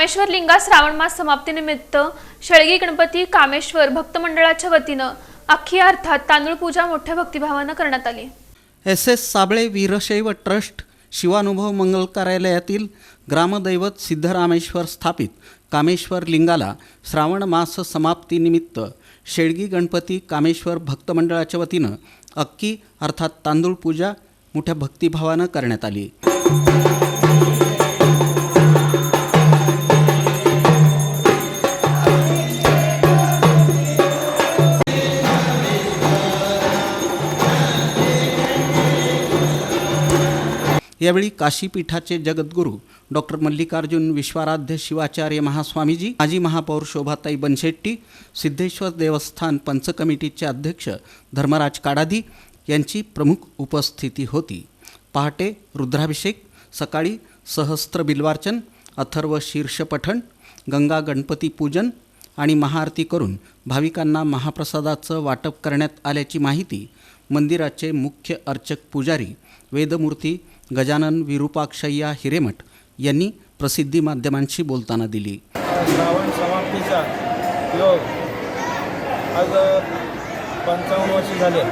कामेश्वर लिंगा श्रावण मास समाप्तीनिमित्त शेळगी गणपती कामेश्वर भक्त मंडळाच्या वतीनं अख्खी अर्थात तांदूळ पूजा मोठ्या भक्तिभावानं करण्यात आली. S S Sable Veerashaiva trust Shivanubhav मंगल कार्यालयातील ग्रामदैवत सिद्धरामेश्वर स्थापित कामेश्वर लिंगाला श्रावण मास समाप्तीनिमित्त शेळगी गणपती कामेश्वर भक्त मंडळाच्या वतीनं अक्की अर्थात तांदूळ पूजा मोठ्या भक्तिभावानं करण्यात आली. यावेळी काशीपीठाचे जगद्गुरू डॉक्टर मल्लिकार्जुन विश्वाराध्य शिवाचार्य महास्वामीजी माजी महापौर शोभाताई बनशेट्टी सिद्धेश्वर देवस्थान पंच कमिटीचे अध्यक्ष धर्मराज काडादी यांची प्रमुख उपस्थिती होती. पहाटे रुद्राभिषेक सकाळी सहस्त्र बिल्वार्चन अथर्व शीर्षपठण गंगा गणपती पूजन आणि महाआरती करून भाविकांना महाप्रसादाचं वाटप करण्यात आल्याची माहिती मंदिराचे मुख्य अर्चक पुजारी वेदमूर्ती गजानन विरूपाक्षय्या हिरेमठ यांनी प्रसिद्धी माध्यमांशी बोलताना दिली. श्रावण समाप्तीचा योग आज पंचावन्न वर्ष झाले.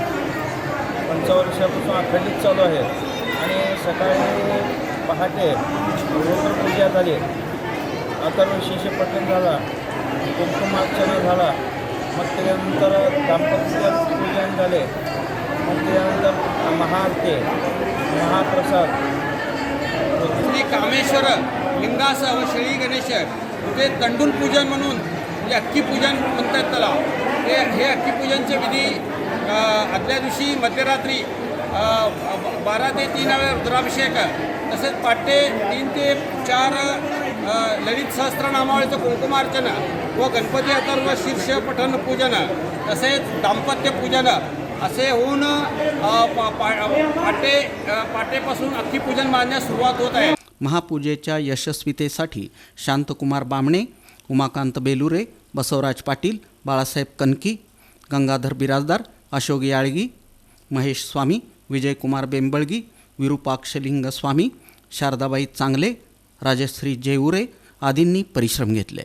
पंचावन्न वर्षापासून अखंडित चालू आहे. आणि सकाळी पहाटे पूजा झाली अथर्व शेष झाला. कुंकुमार्चना झाला. मग त्याच्यानंतर दाम्पत्य पूजन झाले. महाआरती महाप्रसाद. श्री कामेश्वर लिंगासह श्री गणेश ते तंडून पूजन म्हणून म्हणजे अक्की पूजन म्हणतात त्याला. ते हे अक्की पूजनचे विधी आदल्या दिवशी मध्यरात्री बारा ते तीन वेळा रुद्राभिषेक तसेच पाटे तीन ते चार ललित सहस्त्रनामावळीचं कुंकुमार्चन व गणपती अथर्व शीर्ष पठण पूजन तसेच दाम्पत्य पूजन असे होऊन पाटे पाटेपासून अख्खी पूजन मानण्यास सुरुवात होत आहे. महापूजेच्या यशस्वीतेसाठी शांतकुमार बामणे उमाकांत बेलुरे बसवराज पाटील बाळासाहेब कनकी गंगाधर बिराजदार अशोक याळगी महेश स्वामी विजयकुमार बेंबळगी विरूपाक्षलिंग स्वामी शारदाबाई चांगले राजश्री जेऊरे आदींनी परिश्रम घेतले.